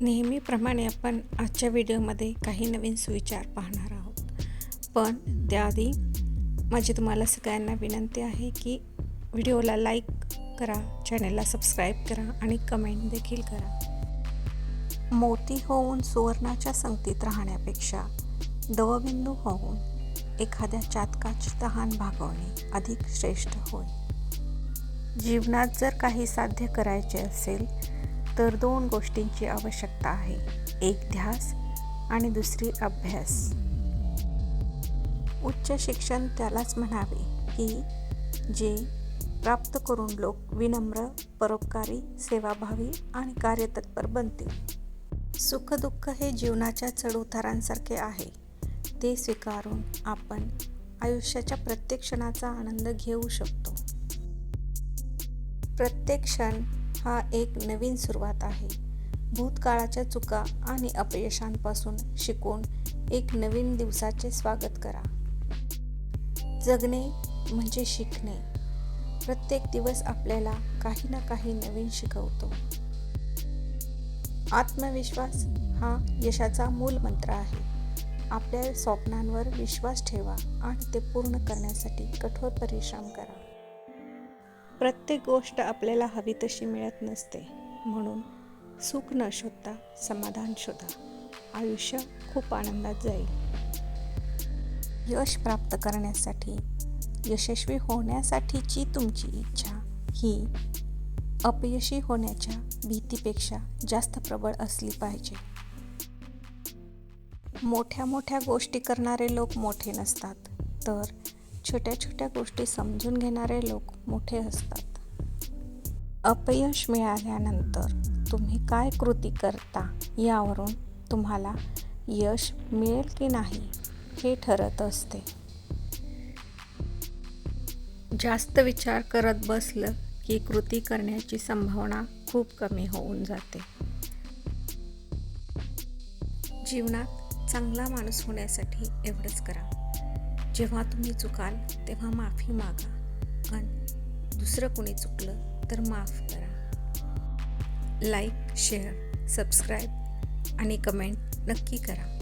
नेहमीप्रमाणे आपण आजच्या व्हिडिओमध्ये काही नवीन सुविचार पाहणार आहोत. पण त्याआधी माझी तुम्हाला सगळ्यांना विनंती आहे की व्हिडिओला लाईक करा चॅनलला सबस्क्राईब करा आणि कमेंट देखील करा. मोती होऊन सुवर्णाच्या संगतीत राहण्यापेक्षा दवबिंदू होऊन एखाद्या चातकाची तहान भागवणे अधिक श्रेष्ठ होय. जीवनात जर काही साध्य करायचे असेल तर दोन गोष्टींची आवश्यकता आहे. एक ध्यास आणि दुसरी अभ्यास. उच्च शिक्षण त्यालाच म्हणावे की जे प्राप्त करून लोक विनम्र परोपकारी सेवाभावी आणि कार्यतत्पर बनतील. सुखदुःख हे जीवनाच्या चढउतारांसारखे आहे. ते स्वीकारून आपण आयुष्याच्या प्रत्येक क्षणाचा आनंद घेऊ शकतो. प्रत्येक क्षण हा एक नवीन सुरुवात आहे. भूतकाळाच्या चुका आणि अपयशांपासून शिकून एक नवीन दिवसाचे स्वागत करा. जगणे म्हणजे शिकणे. प्रत्येक दिवस आपल्याला काही ना काही नवीन शिकवतो. आत्मविश्वास हा यशाचा मूल मंत्र आहे. आपल्या स्वप्नांवर विश्वास ठेवा आणि ते पूर्ण करण्यासाठी कठोर परिश्रम करा. प्रत्येक गोष्ट आपल्याला हवी तशी मिळत नसते. म्हणून सुख न शोधता समाधान शोधा. आयुष्य खूप आनंदात जाईल. यश प्राप्त करण्यासाठी यशस्वी होण्यासाठीची तुमची इच्छा ही अपयशी होण्याच्या भीतीपेक्षा जास्त प्रबळ असली पाहिजे. मोठ्या मोठ्या गोष्टी करणारे लोक मोठे नसतात. तर छोट्या छोट्या गोष्टी समजून घेणारे लोक मोठे असतात. अपयश मिळाल्यानंतर तुम्ही काय कृती करता यावरून तुम्हाला यश मिळेल की नाही हे ठरत असते. जास्त विचार करत बसलं की कृती करण्याची संभावना खूप कमी होऊन जाते. जीवनात चांगला माणूस होण्यासाठी एवढंच करा. जेव्हा तुम्ही चुकाल तेव्हा माफी मागा. आणि दुसरं कोणी चुकलं तर माफ करा. लाईक शेअर सबस्क्राईब आणि कमेंट नक्की करा.